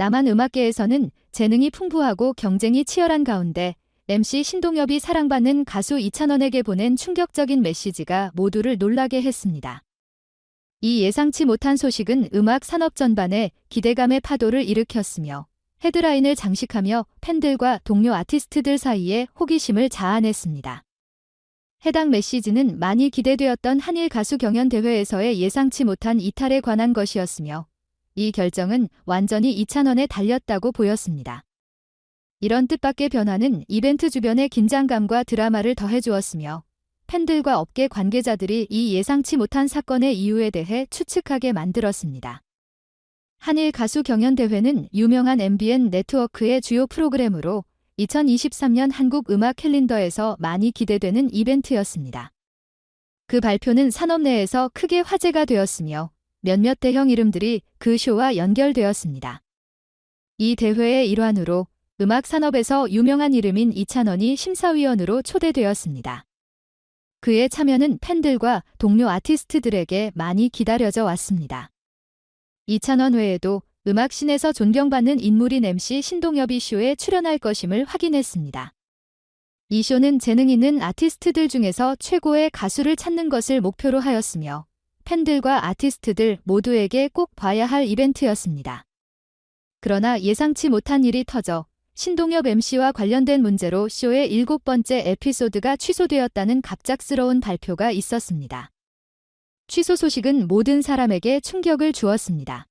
남한 음악계에서는 재능이 풍부하고 경쟁이 치열한 가운데 MC 신동엽이 사랑받는 가수 이찬원에게 보낸 충격적인 메시지가 모두를 놀라게 했습니다. 이 예상치 못한 소식은 음악 산업 전반에 기대감의 파도를 일으켰으며 헤드라인을 장식하며 팬들과 동료 아티스트들 사이에 호기심을 자아냈습니다. 해당 메시지는 많이 기대되었던 한일 가수 경연 대회에서의 예상치 못한 이탈에 관한 것이었으며 이 결정은 완전히 이찬원에 달렸다고 보였습니다. 이런 뜻밖의 변화는 이벤트 주변의 긴장감과 드라마를 더해주었으며 팬들과 업계 관계자들이 이 예상치 못한 사건의 이유에 대해 추측하게 만들었습니다. 한일 가수 경연 대회는 유명한 MBN 네트워크의 주요 프로그램으로 2023년 한국 음악 캘린더에서 많이 기대되는 이벤트였습니다. 그 발표는 산업 내에서 크게 화제가 되었으며 몇몇 대형 이름들이 그 쇼와 연결되었습니다. 이 대회의 일환으로 음악 산업에서 유명한 이름인 이찬원이 심사위원으로 초대되었습니다. 그의 참여는 팬들과 동료 아티스트들에게 많이 기다려져 왔습니다. 이찬원 외에도 음악신에서 존경받는 인물인 MC 신동엽이 쇼에 출연할 것임을 확인했습니다. 이 쇼는 재능 있는 아티스트들 중에서 최고의 가수를 찾는 것을 목표로 하였으며 팬들과 아티스트들 모두에게 꼭 봐야 할 이벤트였습니다. 그러나 예상치 못한 일이 터져 신동엽 MC와 관련된 문제로 쇼의 일곱 번째 에피소드가 취소되었다는 갑작스러운 발표가 있었습니다. 취소 소식은 모든 사람에게 충격을 주었습니다.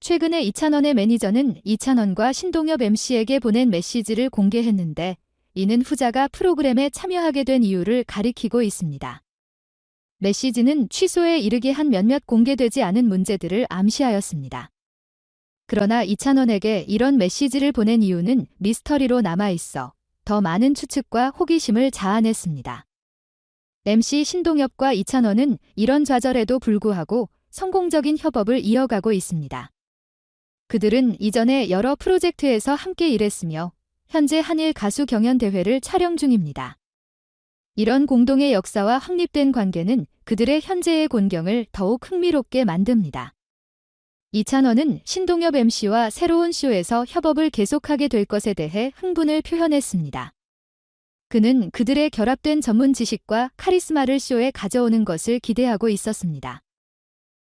최근에 이찬원의 매니저는 이찬원과 신동엽 MC에게 보낸 메시지를 공개했는데 이는 후자가 프로그램에 참여하게 된 이유를 가리키고 있습니다. 메시지는 취소에 이르게 한 몇몇 공개되지 않은 문제들을 암시하였습니다. 그러나 이찬원에게 이런 메시지를 보낸 이유는 미스터리로 남아있어 더 많은 추측과 호기심을 자아냈습니다. MC 신동엽과 이찬원은 이런 좌절에도 불구하고 성공적인 협업을 이어가고 있습니다. 그들은 이전에 여러 프로젝트에서 함께 일했으며 현재 한일 가수 경연 대회를 촬영 중입니다. 이런 공동의 역사와 확립된 관계는 그들의 현재의 곤경을 더욱 흥미롭게 만듭니다. 이찬원은 신동엽 MC와 새로운 쇼에서 협업을 계속하게 될 것에 대해 흥분을 표현했습니다. 그는 그들의 결합된 전문 지식과 카리스마를 쇼에 가져오는 것을 기대하고 있었습니다.